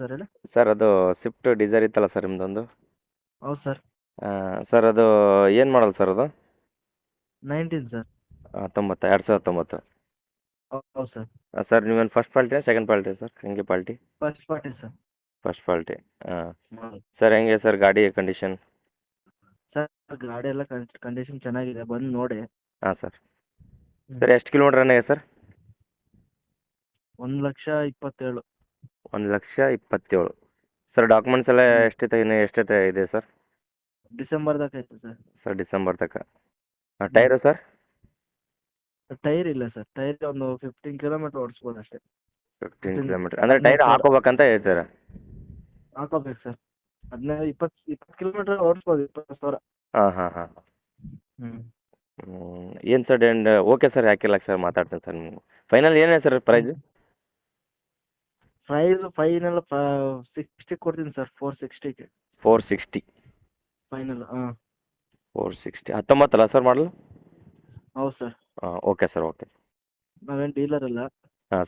Sir ಹೇಳಿ? Sir ಅದು Swift Dzire ಇತ್ತಲ್ಲ ಸರ್ ನಿಮ್ಮದೊಂದು ಹೌದು ಸರ್. ಸರ್ ಅದು ಏನು ಮಾಡಲ್ಲ ಸರ್ ಅದು? Nineteen sir. ಹತ್ತೊಂಬತ್ತು ಎರಡು ಸಾವಿರದ ಹತ್ತೊಂಬತ್ತು ಹೌದು ಸರ್. ಸರ್ ನೀವೇನು ಫಸ್ಟ್ ಪಾಲ್ಟಿಯಾ ಸೆಕೆಂಡ್ ಪಾಲ್ಟಿ ಸರ್? ಹೆಂಗೆ party first party sir. First party ಹಾಂ ಸರ್ ಹೆಂಗೆ ಸರ್ ಗಾಡಿ ಕಂಡೀಷನ್ ಸರ್ ಗಾಡಿ ಎಲ್ಲ ಕಂಡೀಷನ್ ಚೆನ್ನಾಗಿದೆ ಬಂದು ನೋಡಿ. ಹಾಂ ಸರ್. ಸರ್ ಎಷ್ಟು ಕಿಲೋಮೀಟ್ರ್ ರನ್ ಆಗಿದೆ ಸರ್? ಒಂದು ಲಕ್ಷ ಇಪ್ಪತ್ತೇಳು. ಒಂದು ಲಕ್ಷ ಇಪ್ಪತ್ತೇಳು. ಸರ್ ಡಾಕ್ಯುಮೆಂಟ್ಸ್ ಎಲ್ಲ ಎಷ್ಟೈತೆ ಇನ್ನು ಎಷ್ಟೈತೆ ಇದೆ ಸರ್ ಡಿಸೆಂಬರ್ದಾಗ ಐತೆ ಸರ್ ಸರ್ ಡಿಸೆಂಬರ್ ತನಕ. ಟೈರ್ ಸರ್ ಟೈರ್ ಇಲ್ಲ ಸರ್ ಟೈರ್ ಒಂದು ಫಿಫ್ಟೀನ್ ಕಿಲೋಮೀಟರ್ ಓಡಿಸ್ಬೋದು ಅಷ್ಟೇ. ಫಿಫ್ಟೀನ್ ಕಿಲೋಮೀಟರ್ ಅಂದ್ರೆ ಟೈರ್. ಹಾಕೋಬೇಕಂತ ಹೇಳ್ತೀರಾ? ಹಾಕೋಬೇಕು ಸರ್ ಹದಿನೈದು ಇಪ್ಪತ್ತು ಇಪ್ಪತ್ತು ಕಿಲೋಮೀಟರ್ ಓಡಿಸ್ಬೋದು ಇಪ್ಪತ್ತು ಸಾವಿರ. ಹಾಂ ಹಾಂ ಹಾಂ. ಹ್ಞೂ ಏನು ಸರ್ ಓಕೆ ಸರ್ ಯಾಕಿಲ್ಲ ಸರ್ ಮಾತಾಡ್ತೀನಿ ಸರ್ ನಿಮ್ಗೆ. ಫೈನಲ್ ಏನೇ sir price price final sixty ಕೊಡ್ತೀನಿ ಸರ್ ಫೋರ್ ಸಿಕ್ಸ್ಟಿಗೆ ಫೋರ್ ಸಿಕ್ಸ್ಟಿ ಫೈನಲ್ ಹಾಂ. ಫೋರ್ ಸಿಕ್ಸ್ಟಿ ಹತ್ತೊಂಬತ್ತಲ್ಲ ಸರ್ ಮಾಡಲ್ ಹೌದು ಸರ್ ಹಾಂ ಓಕೆ ಸರ್ ಓಕೆ ನಾವೇನು ಡೀಲರ್ ಅಲ್ಲ.